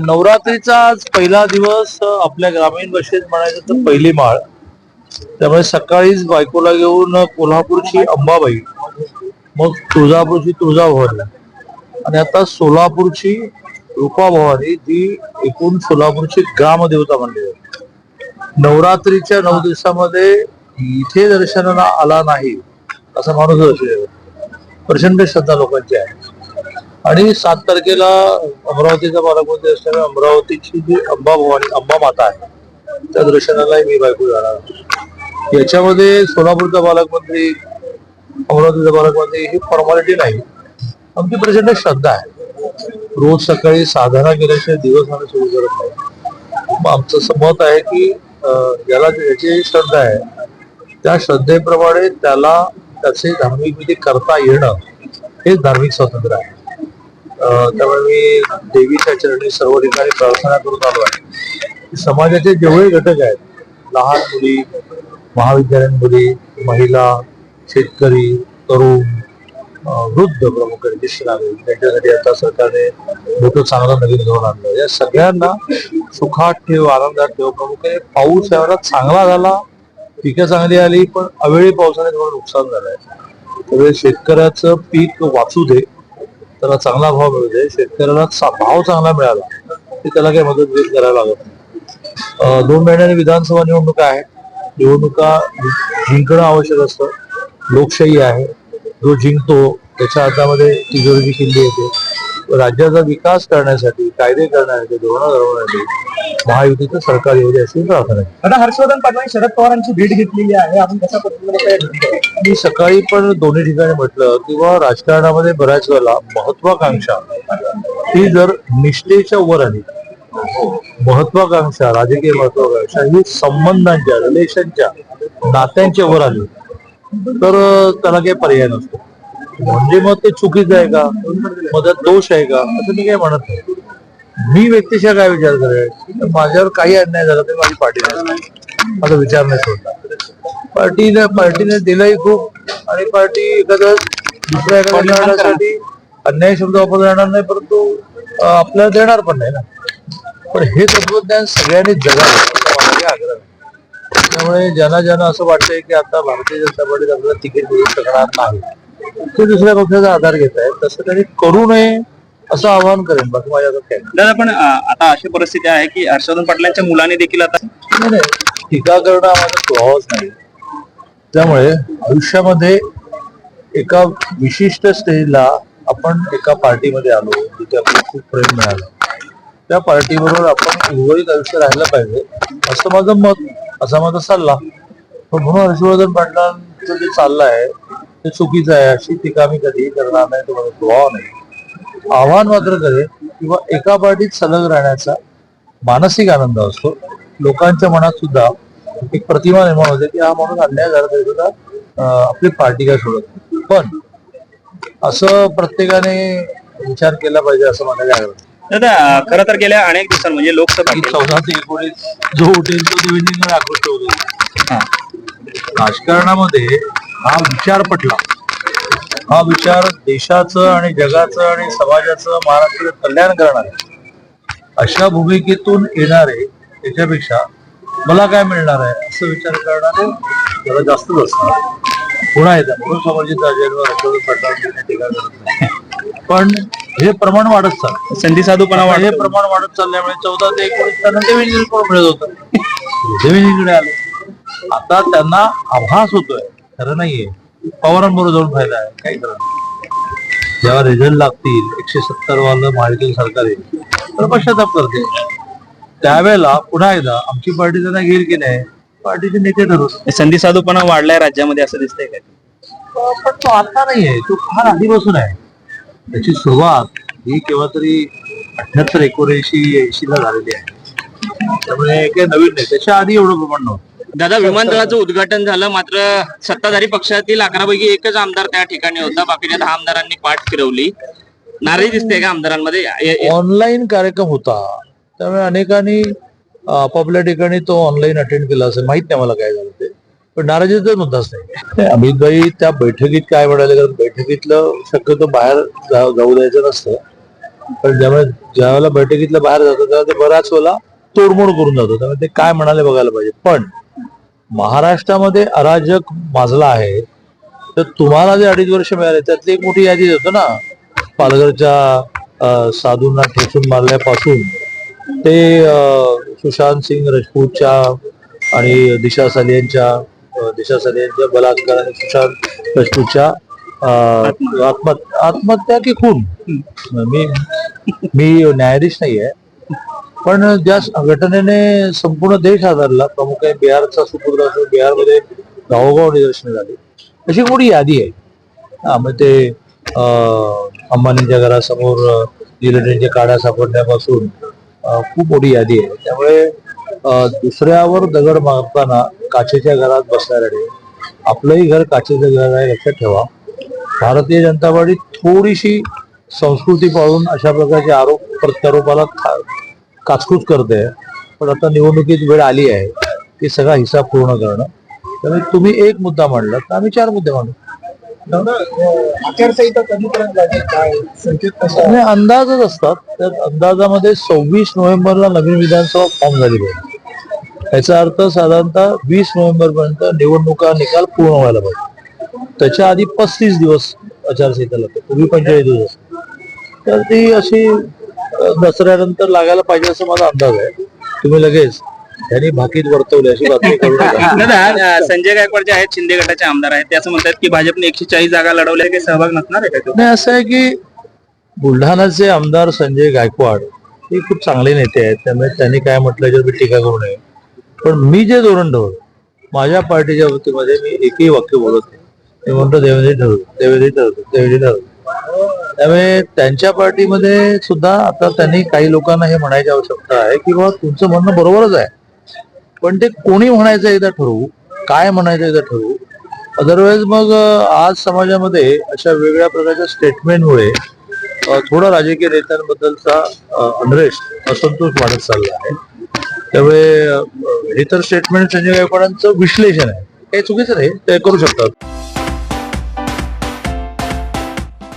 नवरात्रीचा आज पहिला दिवस आपल्या ग्रामीण भाषेत म्हणायचं तर पहिली माळ. त्यामुळे सकाळीच बायकोला घेऊन कोल्हापूरची अंबाबाई मग तुळजापूरची तुळजाभवानी. आणि आता सोलापूरची रूपाभवानी जी एकूण सोलापूरची ग्रामदेवता म्हणली जाते नवरात्रीच्या नऊ दिवसामध्ये इथे दर्शनाला आला नाही असा माणूस प्रचंड श्रद्धा लोकांची आहे. आणि सात तारखेला अमरावतीचा पालकमंत्री असल्यामुळे अमरावतीची जी अंबा भवानी अंबा माता आहे त्या दर्शनालाही मी बायको जाणार याच्यामध्ये सोलापूरचा पालकमंत्री अमरावतीचा पालकमंत्री ही फॉर्मॅलिटी नाही आमची प्रचंड श्रद्धा आहे. रोज सकाळी साधना गेल्याशिवाय दिवस आम्ही सुरू करत नाही. मग आमचं असं मत आहे की ज्याला ज्याची श्रद्धा आहे त्या श्रद्धेप्रमाणे त्याला त्याचे धार्मिक विधी करता येणं हे धार्मिक स्वातंत्र्य आहे. त्यामुळे मी देवीच्या चरणी सर्व ठिकाणी प्रार्थना करून आलो आहे. समाजाचे जेवढे घटक आहेत लहान मुली महाविद्यालयीन मुली महिला शेतकरी तरुण वृद्ध प्रमुख ज्येष्ठ नागरिक त्यांच्यासाठी आता सरकारने मोठं चांगलं नवीन धोरण आणलं या सगळ्यांना सुखात ठेव आनंदात ठेव. प्रमुख पाऊस यावेळेला चांगला झाला पिकं चांगली आली पण अवेळी पावसाने थोडं नुकसान झालंय. त्यामुळे शेतकऱ्याचं पीक वाचू दे त्याला चांगला भाव मिळू दे. शेतकऱ्याला भाव चांगला मिळाला ते त्याला काही मदत करायला लागत नाही. दोन महिन्याने विधानसभा निवडणुका आहे. निवडणुका जिंकणं आवश्यक असतं. लोकशाही आहे. जो जिंकतो त्याच्या हातामध्ये तिजोरी किल्ली येते. राज्याचा विकास करण्यासाठी कायदे करण्यासाठी धोरणं ठरवण्यासाठी महायुतीचं सरकार येऊ दे अशी प्रार्थना आहे. आता हर्षवर्धन पाटलांनी शरद पवारांची भेट घेतलेली आहे. आपण कशा पद्धतीने? मी सकाळी पण दोन्ही ठिकाणी म्हटलं किंवा राजकारणामध्ये बऱ्याच वेळेला महत्वाकांक्षा. ही जर निष्ठेच्या वर आली महत्वाकांक्षा राजकीय महत्वाकांक्षा ही संबंधांच्या रिलेशनच्या नात्यांच्या वर आली तर त्याला काही पर्याय नसतो. म्हणजे मग ते चुकीचं आहे का? त्यात दोष आहे का? असं मी काही म्हणत नाही. मी व्यक्तिशः काय विचार करेन तर माझ्यावर काही अन्याय झाला तरी माझी पार्टी माझा विचार नाही सोडला पार्टीने पार्टीने दिलंही खूप आणि पार्टी एखाद्या दुसऱ्या एखाद्या अन्याय शब्द वापरला जाणार नाही परंतु आपल्याला देणार पण नाही ना. पण हे तत्वज्ञान सगळ्यांनी जगावं आग्रह. त्यामुळे ज्यांना ज्यांना असं वाटतंय की आता भारतीय जनता पार्टीत आपल्याला तिकीट मिळू शकणार नाही ते दुसऱ्या पक्षाचा आधार घेत आहेत. तसं त्यांनी करू नये असं आवाहन करेन. बाकी माझ्या काय. दादा पण आता अशी परिस्थिती आहे की हर्षवर्धन पाटलांच्या मुलाने देखील आता नाही नाही. टीका करणं माझा स्वभावच नाही. त्यामुळे आयुष्यामध्ये एका विशिष्ट स्टेजला आपण एका पार्टीमध्ये आलो जिथे आपल्याला खूप प्रेम मिळालं. त्या पार्टी बरोबर आपण उर्वरित आयुष्य राहिलं पाहिजे असं माझं मत असा माझा सल्ला. पण म्हणून हर्षवर्धन पाटलांचं जे चाललं आहे ते चुकीचं आहे. अशी टीका मी कधीही करणार नाही. तो माझा स्वभाव नाही. आव्हान मात्र करेन किंवा एका पार्टीत सलग राहण्याचा मानसिक आनंद असतो. लोकांच्या मनात सुद्धा एक प्रतिमा निर्माण होते की हा माणूस अन्याय झाला तरी सुद्धा आपली पार्टी काय सोडत. पण असं प्रत्येकाने विचार केला पाहिजे असं काय आग्रह दादा खरं तर गेल्या अनेक दिवसांत म्हणजे लोकसभा चौदा ते एकोणीस जो उठेल तो देवेंद्र आकृष्ट होतो राजकारणामध्ये हा विचार पटला. हा विचार देशाचं आणि जगाचं आणि समाजाचं महाराष्ट्राचं कल्याण करणार अशा भूमिकेतून येणारे त्याच्यापेक्षा मला काय मिळणार आहे असं विचार करणारे जरा जास्तच असणार. पुन्हा येतात म्हणून समर्जित राजांवर हर्षवर्धन पाटलांची टीका करत नाही. पण हे प्रमाण वाढत चाललं संधी साधूपणा आता हे प्रमाण वाढत चालल्यामुळे चौदा ते एकोणीस त्यांना देवेंद्र कोण मिळत होतं. देवेंद्रकडे आले. आता त्यांना आभास होतोय. खरं नाहीये. पवारांबरोबर जाऊन फायदा आहे. काही खरं नाही. जेव्हा रिझल्ट लागतील एकशे सत्तर वालं महायुतीचं सरकार येईल. तर पश्चाताप करते. त्यावेळेला पुन्हा एकदा आमची पार्टी त्यांना घेईल की नाही पार्टीचे नेते ठरवतात संधी साधूपणा वाढलाय राज्यामध्ये असं दिसतंय का? पण तो आता नाहीये. तो फार आधीपासून आहे. त्याची सुरुवात ही केव्हा तरी अठ्याहत्तर एकोणऐंशी ऐंशी ला झालेली आहे. त्यामुळे काही नवीन नाही. त्याच्या आधी एवढं प्रमाण नव्हतं. दादा विमानतळाचं उद्घाटन झालं. मात्र सत्ताधारी पक्षातील अकरापैकी एकच आमदार त्या ठिकाणी होता. बाकीच्या दहा आमदारांनी पाठ फिरवली. नाराजी दिसते का आमदारांमध्ये? ऑनलाईन कार्यक्रम होता. त्यामुळे अनेकांनी आपापल्या ठिकाणी तो ऑनलाईन अटेंड केला असेल. माहीत नाही मला काय झालं ते. पण नाराजीचा मुद्दाच नाही. अमितभाई त्या बैठकीत काय म्हणाले? कारण बैठकीतलं शक्यतो बाहेर जाऊ द्यायचं नसतं. पण ज्यामुळे ज्यावेळेला बैठकीतलं बाहेर जातो तेव्हा ते बऱ्याच वेळेला तोडमोड करून जातो त्यामुळे ते काय म्हणाले बघायला पाहिजे. पण महाराष्ट्रामध्ये अराजक माजला आहे तर तुम्हाला जे अडीच वर्ष मिळाले त्यातली एक मोठी यादी देतो ना. पालघरच्या साधूंना ठोसून मारल्यापासून. ते सुशांत सिंग राजपूतच्या आणि दिशा सालियांच्या दिशा सालियांच्या बलात्कार आणि सुशांत राजपूतच्या आत्महत्या. की खून? मी मी न्यायाधीश नाहीये. पण ज्या संघटनेने संपूर्ण देश आधारला प्रामुख्याने बिहारचा सुपुत्र असून बिहारमध्ये गावोगाव निदर्शन झाली. अशी मोठी यादी आहे. हा, मग ते अं, अंबानींच्या घरासमोर जिलेटिनच्या काड्या सापडण्यापासून खूप मोठी यादी आहे. त्यामुळे दुसऱ्यावर दगड मारताना काचेच्या घरात बसणाऱ्याने आपलंही घर काचेचं घर आहे लक्षात ठेवा. भारतीय जनता पार्टी थोडीशी संस्कृती पाळून अशा प्रकारचे आरोप प्रत्यारोपाला काचकूच करते. पण आता निवडणुकीत वेळ आली आहे की सगळा हिसाब पूर्ण करणं. त्यामुळे तुम्ही एक मुद्दा मांडला तर आम्ही चार मुद्दे मांडू. अंदाजच असतात. त्या अंदाजामध्ये सव्वीस नोव्हेंबरला नवीन विधानसभा फॉर्म झाली पाहिजे. याचा अर्थ साधारणतः वीस नोव्हेंबर पर्यंत निवडणुका निकाल पूर्ण व्हायला पाहिजे. त्याच्या आधी पस्तीस दिवस आचारसंहिता लागते. पूर्वी पंचेचाळीस दिवस. तर ती अशी दसऱ्यानंतर लागायला पाहिजे असं माझा अंदाज आहे. तुम्ही लगेच त्यांनी भाकीत वर्तवली अशी बातमी करू दादा संजय गायकवाड जे आहेत शिंदे गटाचे आमदार आहेत ते असं म्हणतात की भाजपने एकशे चाळीस जागा लढवल्या काही सहभाग नसणार आहे तो? नाही असं आहे की बुलढाणाचे आमदार संजय गायकवाड हे खूप चांगले नेते आहेत. त्यामुळे त्यांनी काय म्हटलं याच्यावर मी टीका करू नये. पण मी जे धोरण ठेवलं माझ्या पार्टीच्या वतीमध्ये मी एकही वाक्य बोलत नाही. मी म्हणतो देवेंद्र ठरवतो देवेंद्र ठरवतो देवेंद्र ठरवतो त्यामुळे त्यांच्या पार्टीमध्ये सुद्धा आता त्यांनी काही लोकांना हे म्हणायची आवश्यकता आहे की बाबा तुमचं म्हणणं बरोबरच आहे. पण ते कोणी म्हणायचं एकदा ठरवू? काय म्हणायचं एकदा ठरवू? अदरवाईज मग आज समाजामध्ये अशा वेगळ्या प्रकारच्या स्टेटमेंटमुळे थोडा राजकीय नेत्यांबद्दलचा अनरेस्ट असंतोष वाढत चालला आहे. त्यामुळे हे तर स्टेटमेंट संजय गायकवाडांचं विश्लेषण आहे. काही चुकीचं नाही ते करू शकतात.